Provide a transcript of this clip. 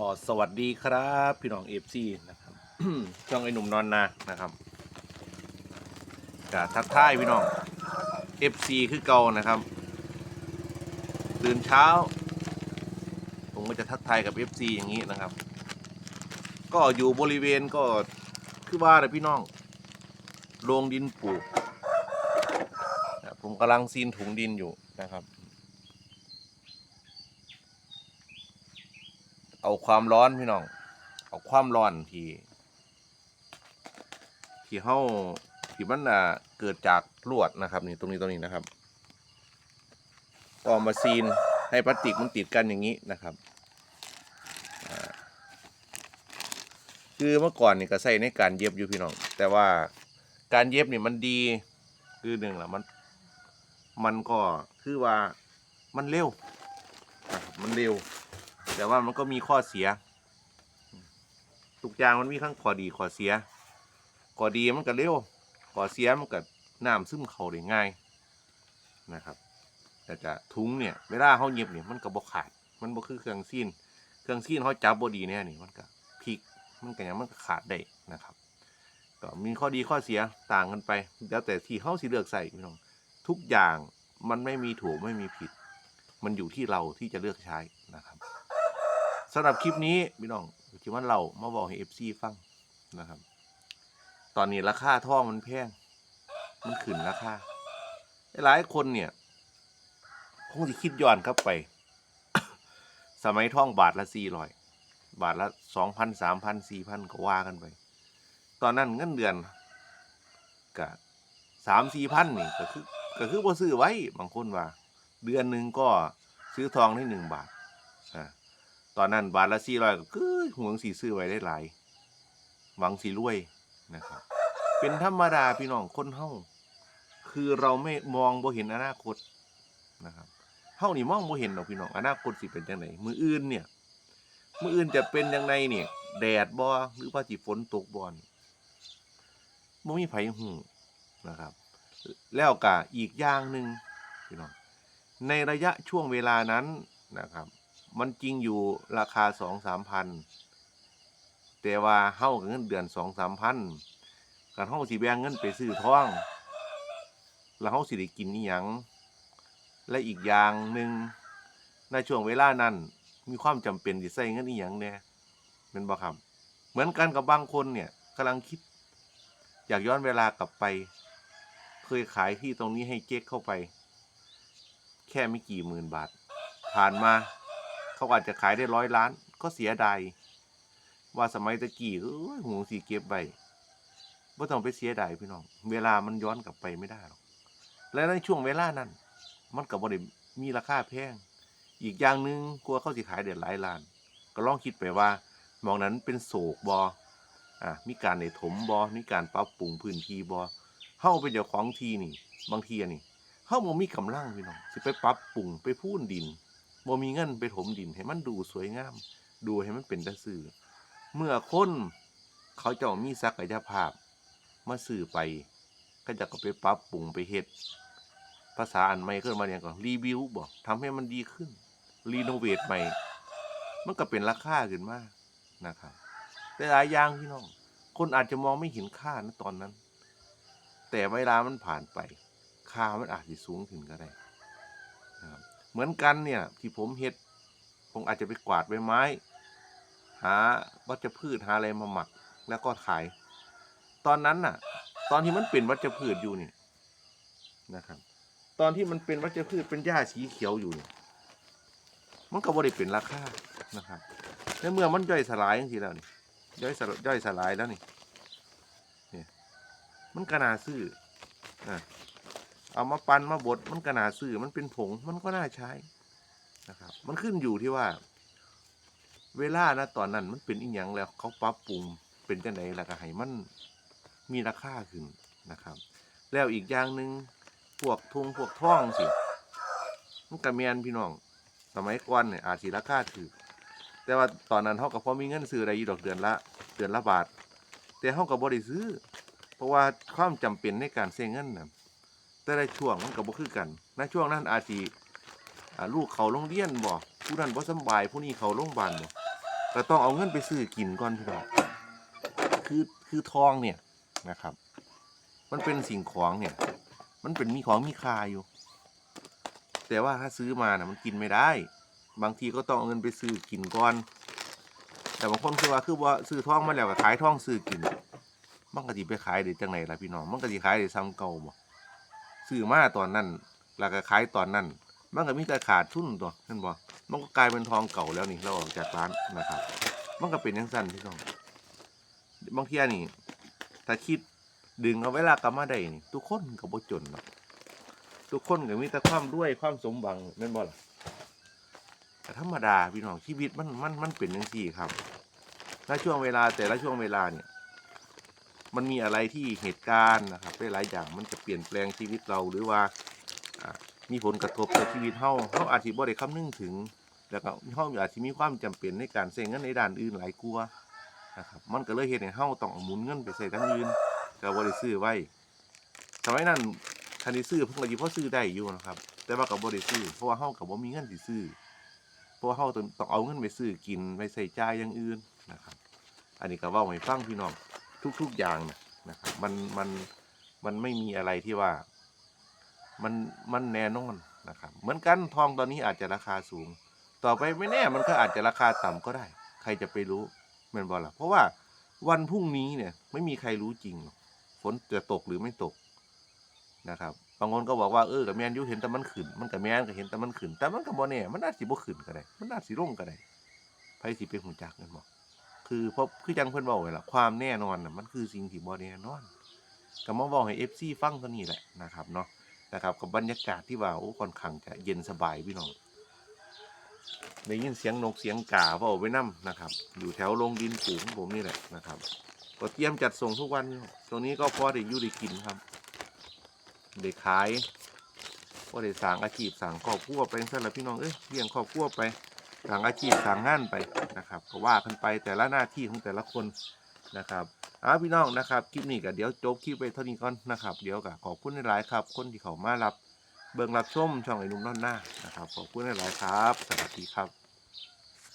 อ๋อสวัสดีครับ พี่น้องเอฟซีนะครับ ช่องไอ้หนุ่มนอนนานะครับกะทักทายพี่น้องเอฟซีคือเก่านะครับตื่นเช้า ผมก็จะทักทายกับเอฟซีอย่างนี้นะครับ ก็อยู่บริเวณก็คือว่าเลยพี่น้องโรงดินปลูกนะผมกำลังซีนถุงดินอยู่นะครับ เอาความร้อนพี่น้อง เอาความร้อนที่ที่เฮาที่มันอะเกิดจากลวดนะครับนี่ตรงนี้ตรงนี้นะครับก็เอมาซีนให้พลาสติกมันติดกันอย่างนี้นะครับคือเมื่อก่อนนี่ก็ใส่ในการเย็บอยู่พี่น้อง แต่ว่าการเย็บนี่มันดีคือหนึ่งละมันมันก็คือว่ามันเร็วนะครับมันเร็ว แต่ว่ามันก็มีข้อเสีย ทุกอย่างมันมีทั้งข้อดีข้อเสียข้อดีมันก็เร็วข้อเสียมันก็น้ำซึมเข้าได้ง่ายนะครับ แต่จะถุงเนี่ยเวลาเขาเย็บเนี่ยมันก็บ่ขาด มันบ่คือเครื่องซีนเครื่องซีนเขาจับบดีเนี่ยนี่มันก็พลิกมันก็ยังมันก็ขาดได้นะครับก็มีข้อดีข้อเสียต่างกันไป แล้วแต่ที่เขาสิเลือกใส่พี่น้องทุกอย่างมันไม่มีถูกไม่มีผิด มันอยู่ที่เราที่จะเลือกใช้นะครับ สำหรับคลิปนี้พี่น้องที่ว่าเรามาบอกให้เอฟซีฟังนะครับ ตอนนี้ราคาทองมันแพง มันขึ้นราคาหลายคนเนี่ยคงจะคิดย้อนกลับไป สมัยทองบาทละสี่ร้อยบาทละสองพันสามพันสี่พันก็ว่ากันไป ตอนนั้นเงินเดือนก็สามสี่พันนี่ก็คือก็คือบ่ซื้อไว้บางคนว่า เดือนหนึ่งก็ซื้อทองได้หนึ่งบาท ตอนนั้นบาทละสี่ร้อยก็คือหวงสีซื้อไว้ได้หลายหวังสีรวยนะครับ เป็นธรรมดาพี่น้องคนเฮาคือเราไม่มองบ่เห็นอนาคตนะครับเฮานี่มองบ่เห็นดอกพี่น้องอนาคตสิเป็นจังไดมืออื่นเนี่ย มืออื่นจะเป็นยังไงเนี่ย แดดบ่หรือว่าสิฝนตกบ่นบ่มีไผฮู้นะครับ แล้วก็อีกอย่างหนึ่งพี่น้องในระยะช่วงเวลานั้นนะครับ มันจริงอยู่ราคาสองสามพันแต่ว่าเฮาเงินเดือนสองสามพันกันเฮาสิแบงเงินไปซื้อท้อง แล้วเฮาสิได้กินอีหยัง และอีกอย่างหนึ่งในช่วงเวลานั้น มีความจำเป็นที่ใช้เงินอีหยังแน่เป็นบ่ครับเหมือนกันกับบางคนเนี่ยกำลังคิด อยากย้อนเวลากลับไป เคยขายที่ตรงนี้ให้เจ๊กเข้าไป แค่ไม่กี่หมื่นบาท ผ่านมา เขาอาจจะขายได้ร้อยล้าน ก็เสียดายว่าสมัยตะกี้เอ้ยหูสีเก็บใบว่าต้องไปเสียดายพี่น้อง เวลามันย้อนกลับไปไม่ได้หรอก และในช่วงเวลานั้น มันกับบริมีราคาแพง อีกอย่างหนึ่งกลัวเขาสิขายเดือนหลายล้าน ก็ลองคิดไปว่ามองนั้นเป็นโศกบออะมีการในถมบอมีการปรับปรุงพื้นที่บอเฮาเป็นเจ้าของทีนี่ บางทีนี่เฮาบ่มีกำลังพี่น้องสิไปปรับปรุงไปพูนดิน บ่มีเงินไปถมดินให้มันดูสวยงาม ดูให้มันเป็นตะสื่อเมื่อคนเขาเจ้ามีศักยภาพมาสื่อไป ก็จะก็ไปปรับปรุงไปเฮ็ดภาษาอันใหม่ขึ้นมาเนี่ยก็รีวิวบ่ทำให้มันดีขึ้น รีโนเวทใหม่ มันก็เป็นราคาขึ้นมานะครับแต่หลายอย่างพี่น้อง คนอาจจะมองไม่เห็นค่านะตอนนั้น แต่เวลามันผ่านไป ค่ามันอาจจะสูงขึ้นก็ได้นะครับ มือนกันเนี่ยที่ผมเฮ็ดผมอาจจะไปกวาดใบไม้ หาวัชพืชหาอะไรมาหมักแล้วก็ขาย ตอนนั้นน่ะ ตอนที่มันเป็นวัชพืชอยู่นี่นะครับ ตอนที่มันเป็นวัชพืชเป็นหญ้าสีเขียวอยู่นี่มันก็บ่ได้เป็นราคานะครับในเมื่อมันย่อยสลายอย่างที่แล้วนี่ย่อยสลย่อยสลายแล้วนี่เนี่ยมันก็น่าซื้ออะ เอามาปั่นมาบดมันก็น่าซื้อมันเป็นผงมันก็น่าใช้นะครับ มันขึ้นอยู่ที่ว่า เวลานะตอนนั้นมันเป็นอีหยังแล้วเขาปรับปรุงเป็นจังไดแล้วก็ให้มันมีราคาขึ้นนะครับ แล้วอีกอย่างหนึ่งพวกทุงพวกท่องสิมันกระเมียนพี่น้องสมัยก่อนเนี่ยอาจสิราคาถือแต่ว่าตอนนั้นเขากับพอมีเงินซื้อได้อยู่ดอกเดือนละเดือนละบาท แต่เขากับบ่ได้ซื้อ เพราะว่าความจำเป็นในการเสียเงินน่ะ แต่ละช่วงมันก็บ่คือกันในช่วงนั้นอาจสิลูกเขาโรงเรียนบ่ผู้นั้นบ่สบายผู้นี้เขาโรงพยาบาลบ่ก็ก็ต้องเอาเงินไปซื้อกินก่อนพี่น้องคือคือทองเนี่ยนะครับ มันเป็นสิ่งของเนี่ย มันเป็นมีของมีค่าอยู่ แต่ว่าถ้าซื้อมาน่ะมันกินไม่ได้ บางทีก็ต้องเอาเงินไปซื้อกินก่อน แต่บางคนคือว่าคือว่าซื้อทองมาแล้วก็ขายทองซื้อกิน มันก็สิไปขายได้จังไหนล่ะพี่น้อง มันก็สิขายได้ซ้ำเก่าบ่ ซื้อมาตอนนั้นแล้วก็ขายตอนนั้น มันก็มีแต่ขาดทุนตัวเห็นบ่มันก็กลายเป็นทองเก่าแล้วนี่เราออกจากร้านนะครับ มันก็เป็นจังซั่นพี่น้องบางเที่ยนี่ถ้าคิดดึงเอาเวลากลับมาได้นี่ ทุกคนก็บ่จนหรอกทุกคนก็มีแต่ความรวยความสมหวังแม่นบ่ล่ะแต่ธรรมดาพี่น้องชีวิตมันมันมันเป็นจังซี่ครับณช่วงเวลาแต่ละช่วงเวลาเนี่ย มันมีอะไรที่เหตุการณ์นะครับหลายๆอย่างมันจะเปลี่ยนแปลงชีวิตเราหรือว่ามีผลกระทบต่อชีวิตเฮาเฮาอาจสิบ่ได้คำนึงถึง แล้วก็เฮาอาจสิมีความจำเป็นในการใช้เงินในด้านอื่นหลายกลัวนะครับมันก็เลยเฮ็ดให้เฮาต้องหมุนเงินไปใส่ทางอื่นก็บ่ได้ซื้อไว้สมัยนั้นคันสิซื้อเพิ่นก็สิพอซื้อได้อยู่นะครับ แต่ว่าก็บ่ได้ซื้อเพราะว่าเฮาก็บ่มีเงินสิซื้อเพราะเฮาต้องต้องเอาเงินไปซื้อกินไปใส่จ่ายอย่างอื่นนะครับ อันนี้ก็เว้าให้ฟังพี่น้อง ทุกๆอย่างนะนะครับมันมันมันไม่มีอะไรที่ว่า มันมันแน่นอนนะครับ เหมือนกันทองตอนนี้อาจจะราคาสูง ต่อไปไม่แน่มันก็อาจจะราคาต่ำก็ได้ ใครจะไปรู้แมนบอลล่ะเพราะว่าวันพรุ่งนี้เนี่ย ไม่มีใครรู้จริงฝนจะตกหรือไม่ตกนะครับบางคนก็บอกว่าเออกับแมนยูเห็นแต่มันขึ้น มันกับแมนก็เห็นแต่มันขึ้น แต่มันกับบ่แน่มันอาจสิบ่ขึ้นก็ได้ มันอาจสิลงก็ได้ไผสิเป็นหูจักกันบ่ คือเพราะคือจังเพิ่นบอกไว้ล่ะความแน่นอนน่ะมันคือสิ่งที่บ่แน่นอนก็มาบอกให้ FC ฟังเท่านี้แหละนะครับเนาะนะครับกับบรรยากาศที่ว่าโอ้ค่อนข้างจะเย็นสบายพี่น้องได้ยินเสียงนกเสียงกาเว้าไว้นํนะครับ อยู่แถวลงดินปลูกของผมนี่แหละนะครับก็เตรียมจัดส่งทุกวันตรงนี้ก็พอได้อยู่ได้กินครับได้ขายพอได้สร้างอาชีพสร้างครอบครัวไปซั่นละพี่น้องเอ้ยเลี้ยงครอบครัวไป ทางอาชีพทางงานไปนะครับก็ว่ากันไปแต่ละหน้าที่ของแต่ละคนนะครับเอาพี่น้องนะครับคลิปนี้ก็เดี๋ยวจบคลิปไปเท่านี้ก่อนนะครับ เดี๋ยวก็ขอบคุณหลายครับ คนที่เขามารับเบิ่งรับชมช่องไอ้นุ่มนอนหน้านะครับขอบคุณหลายครับ สวัสดีครับ